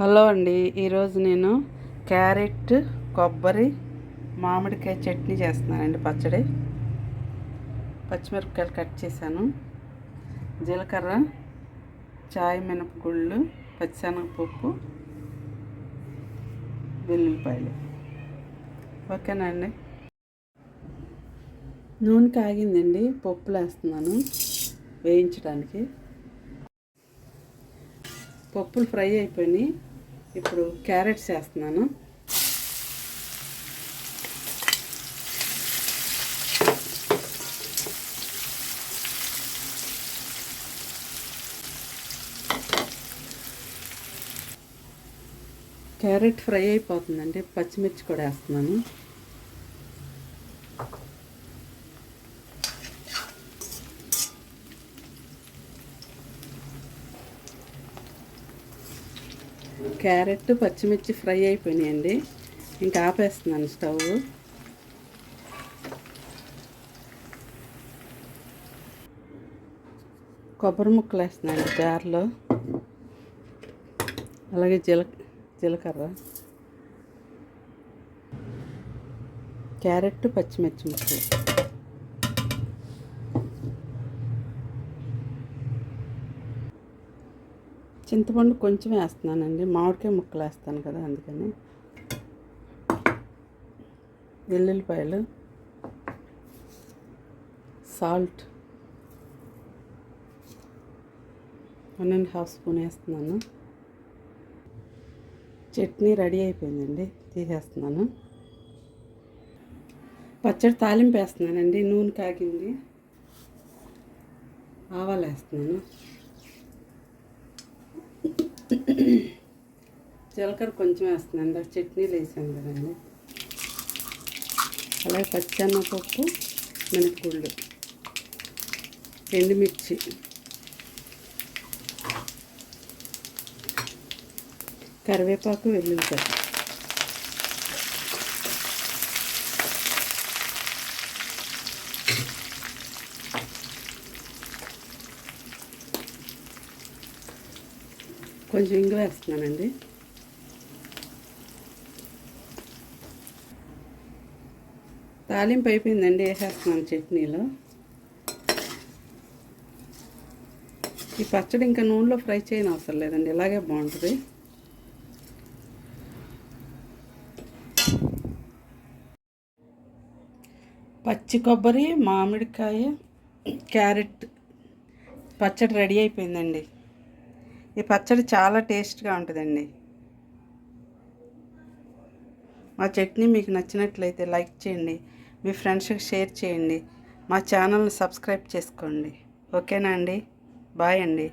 Hello అండి. ఈరోజు నేను క్యారెట్ కొబ్బరి మామిడికాయ చట్నీ చేస్తున్నానండి పచ్చడి. పచ్చిమిరపకాయలు కట్ చేశాను. జీలకర్ర చాయ్ మినపగుళ్ళు పచ్చిశనగపప్పు వెల్లుల్లిపాయలు. ఓకేనా అండి? నూనె కాగిందండి. పప్పులు వేస్తున్నాను వేయించడానికి. పప్పులు ఫ్రై అయిపోయినాయి. ఇప్పుడు క్యారెట్స్ వేస్తున్నాను. క్యారెట్ ఫ్రై అయిపోతుందండి. పచ్చిమిర్చి కూడా వేస్తున్నాను. క్యారెట్ పచ్చిమిర్చి ఫ్రై అయిపోయినాయండి. ఇంకా ఆపేస్తున్నాను స్టవ్. కొబ్బరి ముక్కలు వేస్తున్నాను జార్లో. అలాగే జీల జీలకర్ర. క్యారెట్ పచ్చిమిర్చి ముక్కలు. చింతపండు కొంచెం వేస్తున్నానండి. మామిడికాయ ముక్కలు వేస్తాను కదా అందుకని. వెల్లుల్లిపాయలు salt one and half spoon వేస్తున్నాను. చట్నీ రెడీ అయిపోయిందండి తీసేస్తున్నాను. పచ్చడి తాలింపు వేస్తున్నానండి నూనె కాగింది. ఆవాలు వేస్తున్నాను. జీలకర్ర కొంచెం వేస్తున్నాను. అండి చట్నీలు వేసాను కదండి. అలాగే పచ్చన్నపప్పు మినపగుళ్ళు ఎండుమిర్చి. కరివేపాకు వెల్లుల్లిపాయ కొంచెం ఇంగు వేస్తున్నానండి తాలింపు అయిపోయిందండి వేసేస్తున్నాను చట్నీలో. ఈ పచ్చడి ఇంకా నూనెలో ఫ్రై చేయని అవసరం లేదండి ఇలాగే బాగుంటుంది. పచ్చి కొబ్బరి మామిడికాయ క్యారెట్ పచ్చడి రెడీ అయిపోయిందండి. ఈ పచ్చడి చాలా టేస్ట్గా ఉంటుందండి. మా చట్నీ మీకు నచ్చినట్లయితే లైక్ చేయండి మీ ఫ్రెండ్స్కి షేర్ చేయండి మా ఛానల్ని సబ్స్క్రైబ్ చేసుకోండి. ఓకేనా అండి? బాయ్ అండి.